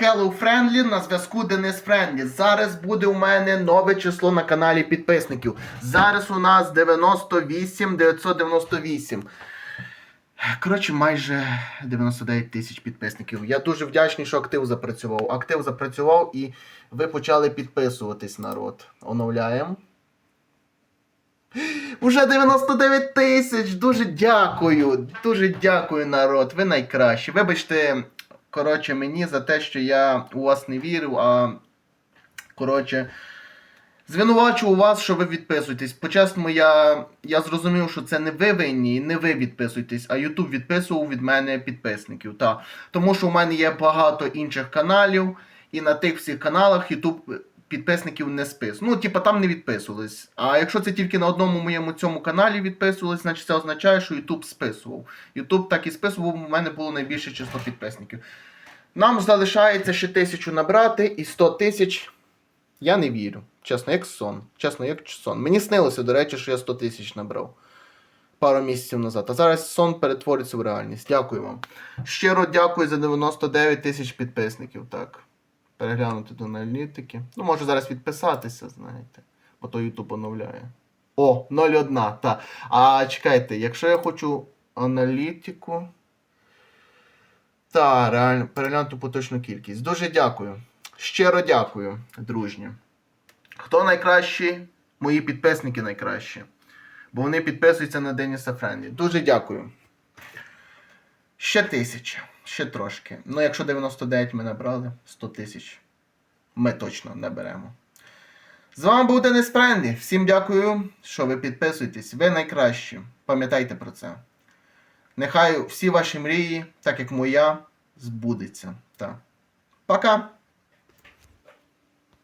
Hello Friendly, на зв'язку Денис Френдлі. Зараз буде у мене нове число на каналі підписників. Зараз у нас 98 998. Коротше, майже 99 тисяч підписників. Я дуже вдячний, що актив запрацював. Актив запрацював і ви почали підписуватись, народ. Оновляємо. Уже 99 тисяч. Дуже дякую. Дуже дякую, народ. Ви найкращі. Вибачте, коротше, мені за те, що я у вас не вірив, а коротше. Звинувачу у вас, що ви відписуєтесь. По-чесному, я, я зрозумів, що це не ви винні, і не ви відписуєтесь, а YouTube відписував від мене підписників. Та. Тому що у мене є багато інших каналів, і на тих всіх каналах YouTube підписників не спис. Ну, типа там не відписувались. А якщо це тільки на одному моєму цьому каналі відписувались, значить це означає, що YouTube списував. YouTube так і списував, у мене було найбільше число підписників. Нам залишається ще тисячу набрати і 100 тисяч. Я не вірю. Чесно, як сон. Чесно, як сон. Мені снилося, до речі, що я 100 тисяч набрав пару місяців назад. А зараз сон перетвориться в реальність. Дякую вам. Щиро дякую за 99 тисяч підписників. Так. Переглянути до аналітики. Ну, можу зараз відписатися, знаєте. Бо то YouTube оновляє. О, 0,1. Та. А чекайте, якщо я хочу аналітику. Та, реально, переглянути поточну кількість. Дуже дякую. Щиро дякую, дружні. Хто найкращий? Мої підписники найкращі. Бо вони підписуються на Деніса Френдлі. Дуже дякую. Ще тисяча. Ще трошки. Ну, якщо 99 ми набрали, 100 тисяч. Ми точно наберемо. З вами був Денис Френдлі. Всім дякую, що ви підписуєтесь. Ви найкращі. Пам'ятайте про це. Нехай всі ваші мрії, так як моя, збудеться. Так. Пока!